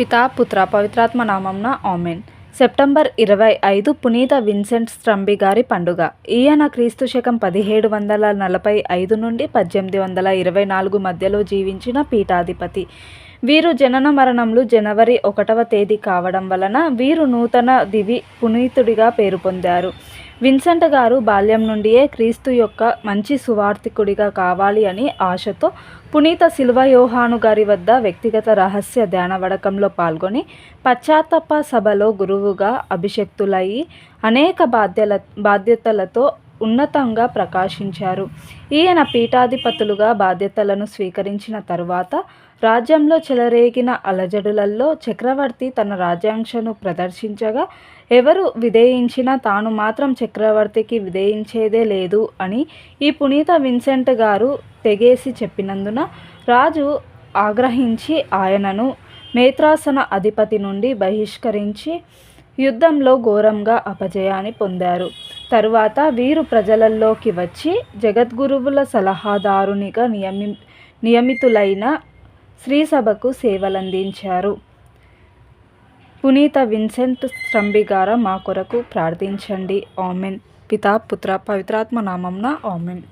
పితా పుత్ర పవిత్రాత్మ నామంన ఆమెన్. సెప్టెంబర్ ఇరవై ఐదు పునీత విన్సెంట్ స్ట్రంబి గారి పండుగ. ఈయన క్రీస్తు శకం పదిహేడు వందల నలభై ఐదు నుండి పద్దెనిమిది వందల ఇరవై నాలుగు మధ్యలో జీవించిన పీఠాధిపతి. వీరు జనన మరణంలు జనవరి ఒకటవ తేదీ కావడం వలన వీరు నూతన దివి పునీతుడిగా పేరు పొందారు. విన్సెంట్ గారు బాల్యం నుండియే క్రీస్తు యొక్క మంచి సువార్థికుడిగా కావాలి అని ఆశతో పునీత శిల్వ యోహాను గారి వద్ద వ్యక్తిగత రహస్య ధ్యాన వడకంలో పాల్గొని పశ్చాత్తప సభలో గురువుగా అభిషక్తులయ్యి అనేక బాధ్యల బాధ్యతలతో ఉన్నతంగా ప్రకాశించారు. ఈయన పీఠాధిపతులుగా బాధ్యతలను స్వీకరించిన తరువాత రాజ్యంలో చెలరేగిన అలజడులలో చక్రవర్తి తన రాజ్యాంశను ప్రదర్శించగా ఎవరు విధేయించినా తాను మాత్రం చక్రవర్తికి విధేయించేదే లేదు అని ఈ పునీత విన్సెంట్ గారు తెగేసి చెప్పినందున రాజు ఆగ్రహించి ఆయనను మేత్రాసన అధిపతి నుండి బహిష్కరించి యుద్ధంలో ఘోరంగా అపజయాన్ని పొందారు. తరువాత వీరు ప్రజలలోకి వచ్చి జగద్గురువుల సలహాదారునిగా నియమి నియమితులైన శ్రీసభకు సేవలందించారు. పునీత విన్సెంట్ స్ట్రంబిగార మా కొరకు ప్రార్థించండి. ఆమెన్. పితా పుత్ర పవిత్రాత్మ నామంన ఆమెన్.